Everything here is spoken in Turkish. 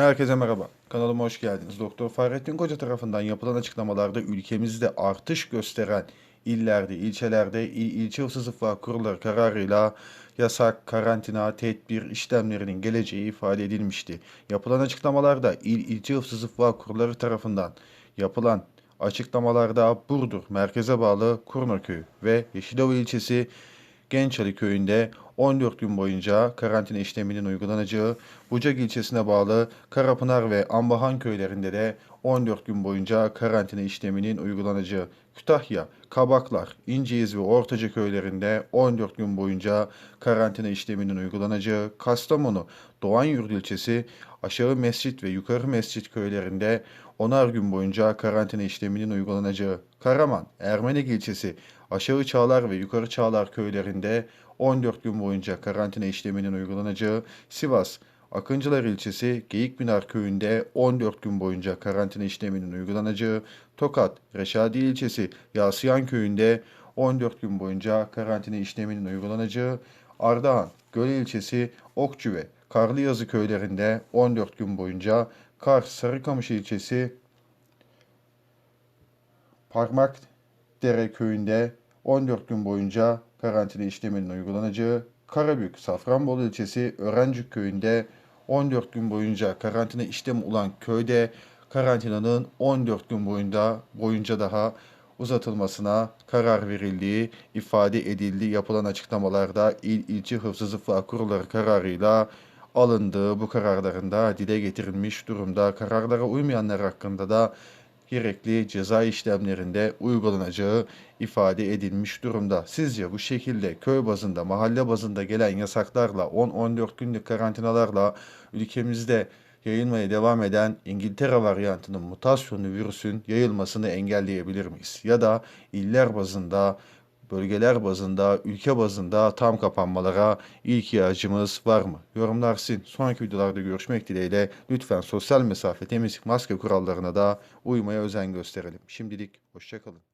Herkese merhaba. Kanalıma hoş geldiniz. Doktor Fahrettin Koca tarafından yapılan açıklamalarda ülkemizde artış gösteren illerde, ilçelerde il, ilçe hıfzı kurulları kararıyla yasak, karantina, tedbir işlemlerinin geleceği ifade edilmişti. Yapılan açıklamalarda il, ilçe hıfzı kurulları tarafından yapılan açıklamalarda Burdur merkeze bağlı Kurnaköyü ve Yeşilova ilçesi Gençali köyünde 14 gün boyunca karantina işleminin uygulanacağı, Bucak ilçesine bağlı Karapınar ve Ambahan köylerinde de 14 gün boyunca karantina işleminin uygulanacağı, Kütahya, Kabaklar, İnceyiz ve Ortaca köylerinde 14 gün boyunca karantina işleminin uygulanacağı, Kastamonu, Doğanyurt ilçesi, Aşağı Mescit ve Yukarı Mescit köylerinde 10'ar gün boyunca karantina işleminin uygulanacağı, Karaman, Ermenek ilçesi, Aşağı Çağlar ve Yukarı Çağlar köylerinde 14 gün boyunca karantina işleminin uygulanacağı, Sivas, Akıncılar ilçesi Geyikbinar köyünde 14 gün boyunca karantina işleminin uygulanacağı, Tokat, Reşadiye ilçesi Yasıyan köyünde 14 gün boyunca karantina işleminin uygulanacağı, Ardahan, Göle ilçesi Okçu ve Karlıyazı köylerinde 14 gün boyunca, Kars, Sarıkamış ilçesi Parmak Dere köyünde 14 gün boyunca karantina işleminin uygulanacağı, Karabük, Safranbolu ilçesi Örencik köyünde 14 gün boyunca karantina işlemi olan köyde karantinanın 14 gün boyunca boyunca daha uzatılmasına karar verildiği ifade edildi. Yapılan açıklamalarda il ilçe hıfzı zıffa kurulları kararıyla alındığı bu kararlarında dile getirilmiş durumda. Kararlara uymayanlar hakkında da gerekli ceza işlemlerinde uygulanacağı ifade edilmiş durumda. Sizce bu şekilde köy bazında, mahalle bazında gelen yasaklarla, 10-14 günlük karantinalarla ülkemizde yayılmaya devam eden İngiltere varyantının mutasyonu virüsün yayılmasını engelleyebilir miyiz? Ya da iller bazında, bölgeler bazında, ülke bazında tam kapanmalara ihtiyacımız var mı? Yorumlar sizin. Sonraki videolarda görüşmek dileğiyle lütfen sosyal mesafe, temizlik, maske kurallarına da uymaya özen gösterelim. Şimdilik hoşçakalın.